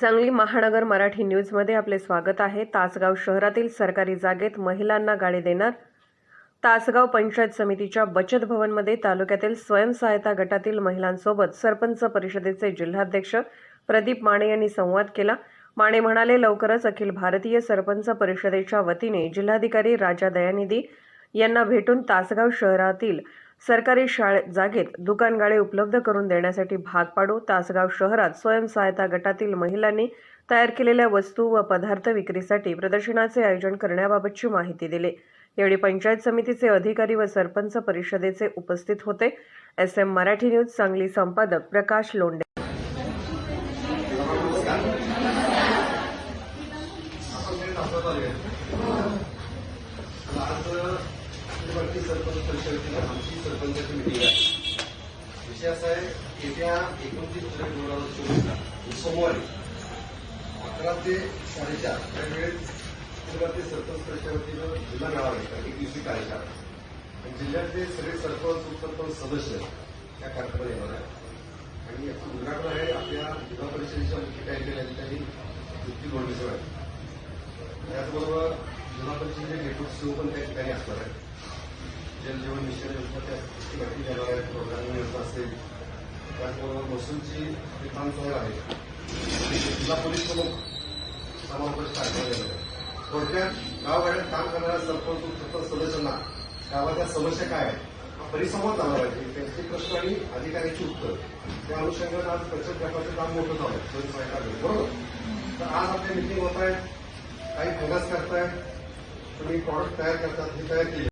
सांगली महानगर मराठी न्यूजमध्ये आपले स्वागत आहे. तासगाव शहरातील सरकारी जागेत महिलांना गाडी देणार तासगाव पंचायत समितीच्या बचत भवनमध्ये तालुक्यातील स्वयंसहायता गटातील महिलांसोबत सरपंच परिषदेचे जिल्हाध्यक्ष प्रदीप माने यांनी संवाद केला. माने म्हणाले लवकरच अखिल भारतीय सरपंच परिषदेच्या वतीने जिल्हाधिकारी राजा दयानिधी यांना भेटून तासगाव शहरातील सरकारी शाळेत जागेत दुकानगाळे उपलब्ध करून देण्यासाठी भाग पाडू तासगाव शहरात स्वयंसहायता गटातील महिलांनी तयार केलेल्या वस्तू व पदार्थ विक्रीसाठी प्रदर्शनाचे आयोजन करण्याबाबतची माहिती दिली. यावेळी पंचायत समितीचे अधिकारी व सरपंच परिषदेचे उपस्थित होते. S M Marathi news Sangli संपादक प्रकाश लोंडे वरती सरपंच परिषदेची आमची सरपंचाची मिटिंग आहे. विषय असा आहे येत्या एकोणतीस जुलै दोन हजार चोवीसला म्हणजे सोमवारी अकरा ते साडेचार या वेळेत वरती सरपंच परिषदेनं जिल्हा मेळावा घेतला एक दिवशी कार्यशाळा आणि जिल्ह्यातले सगळे सरपंच उपसरपंच सदस्य या कार्यक्रमात येणार आहे आणि याचं उद्घाटन आहे आपल्या जिल्हा परिषदेच्या मुख्य कार्यकारी अधिकारी तृप्ती गोंडेसर आहे त्याचबरोबर जिल्हा परिषदेचे डेप्युटी सीओ पण त्या ठिकाणी असणार आहे जल मिशन योजना त्या देणार आहे योजना असेल त्याचबरोबर महसूलची विधान आहे जिल्हा पोलीस प्रमुख समावेश कार्यक्रम देणार आहे थोडक्यात गावगाड्यात काम करणाऱ्या सरपंच सदस्यांना गावाच्या समस्या काय आहेत परिसंवाद झाला पाहिजे त्यांचे प्रश्न आणि अधिकाऱ्याची उत्तर त्या अनुषंगाने आज बचत गटाचं काम मोठं झालं स्वयंसहायता बरोबर तर आज आपल्या मिटिंग होत आहेत काही फंगस करतायत तुम्ही प्रॉडक्ट तयार करतात हे तयार केले